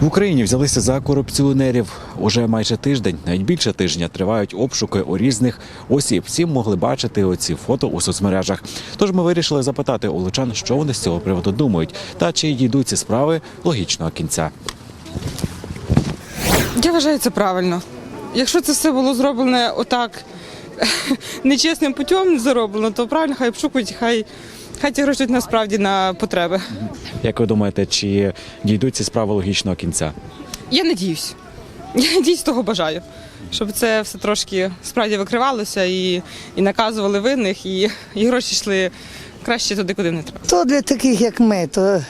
В Україні взялися за корупціонерів. Уже майже тиждень, навіть більше тижня, тривають обшуки у різних осіб. Всі могли бачити оці фото у соцмережах. Тож ми вирішили запитати у лучан, що вони з цього приводу думають, та чи дійдуть ці справи логічного кінця. Я вважаю це правильно. Якщо це все було зроблено отак нечесним путем зароблено, то правильно хай обшукують, хай, хай ті гроші насправді на потреби. Як ви думаєте, чи дійдуть ці справи логічного кінця? Я надіюсь. Я дійсно того бажаю, щоб це все трошки справді викривалося і, і наказували винних, і, і гроші йшли краще туди, куди не треба. То для таких, як ми, то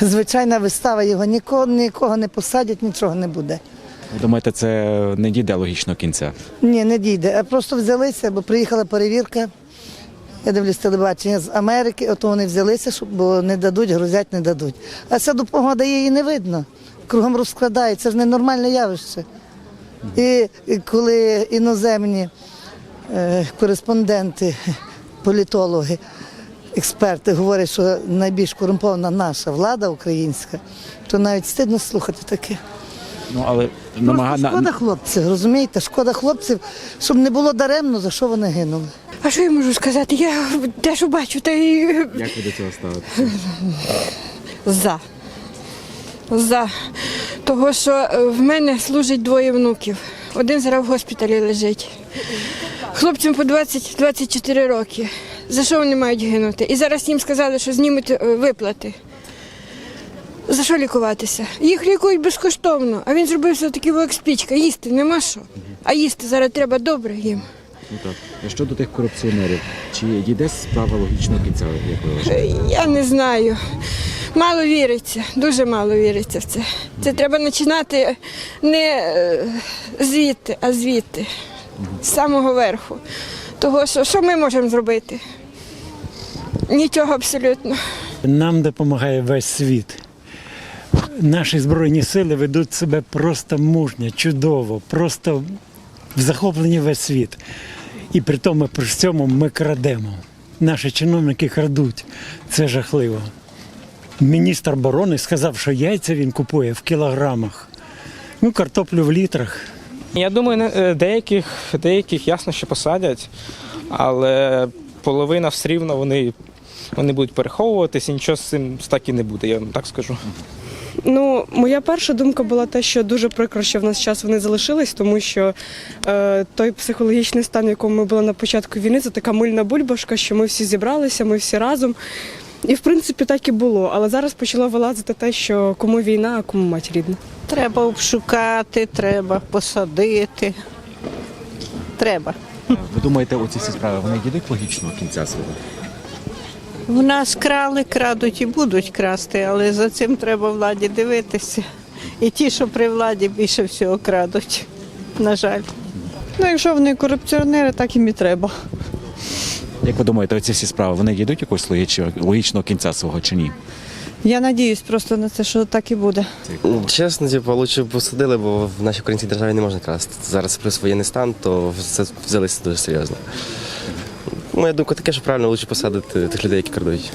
звичайна вистава його нікого, нікого не посадять, нічого не буде. Ви думаєте, це не дійде логічного кінця? Ні, не дійде. А просто взялися, бо приїхала перевірка. Я дивлюсь телебачення з Америки, ото вони взялися, щоб, бо не дадуть, грузять, не дадуть. А ця допомога її не видно. Кругом розкрадають, це ж ненормальне явище. І, і коли іноземні е, кореспонденти, політологи, експерти говорять, що найбільш корумпована наша влада українська, то навіть стидно слухати таке. Ну але Просто шкода хлопців, розумієте? Шкода хлопців, щоб не було даремно, за що вони гинули. А що я можу сказати? Я те, що бачу, та й Як ви до цього ставитеся? за. За. Того, що е, в мене служить двоє внуків. Один зараз в госпіталі лежить. Хлопцям по 20-24 роки. За що вони мають гинути? І зараз їм сказали, що знімуть е, виплати. За що лікуватися? Їх лікують безкоштовно, а він зробив все таки як спічка. Їсти нема що. А їсти зараз треба добре їм. Ну так. А щодо тих корупціонерів, чи дійде справа логічного кінця, як ви вважаєте? Я не знаю. Мало віриться, дуже мало віриться в це. Це треба починати не е, звідти, а звідти, з самого верху. Того, що, що ми можемо зробити? Нічого абсолютно. Нам допомагає весь світ. Наші збройні сили ведуть себе просто мужньо, чудово, просто в захопленні весь світ. І при тому при цьому ми крадемо. Наші чиновники крадуть. Це жахливо. Міністр оборони сказав, що яйця він купує в кілограмах. Ну, картоплю в літрах. Я думаю, е, деяких, деяких ясно, що посадять, але половина все рівно вони, вони будуть переховуватись і нічого з цим так і не буде, я вам так скажу. Ну, моя перша думка була те, що дуже прикро, що в нас час вони залишились, тому що е, той психологічний стан, в якому ми були на початку війни, це така мильна бульбашка, що ми всі зібралися, ми всі разом. І в принципі так і було. Але зараз почало вилазити те, що кому війна, а кому мать рідна. Треба обшукати, треба посадити. Треба. Ви думаєте, оці всі справи вони дійдуть логічного кінця свого? В нас крали, крадуть і будуть красти, але за цим треба владі дивитися. І ті, що при владі більше всього крадуть. На жаль. Ну, якщо вони корупціонери, так їм і треба. Як ви думаєте, оці всі справи вони дійдуть якогось логічного, логічного кінця свого чи ні? Я надіюсь просто на це, що так і буде. Чесно, типу, лучше б посадили, бо в нашій українській державі не можна красти. Зараз плюс воєнний стан, то це взялися дуже серйозно. Моя думка така, що правильно лучше посадити тих людей, які крадуть.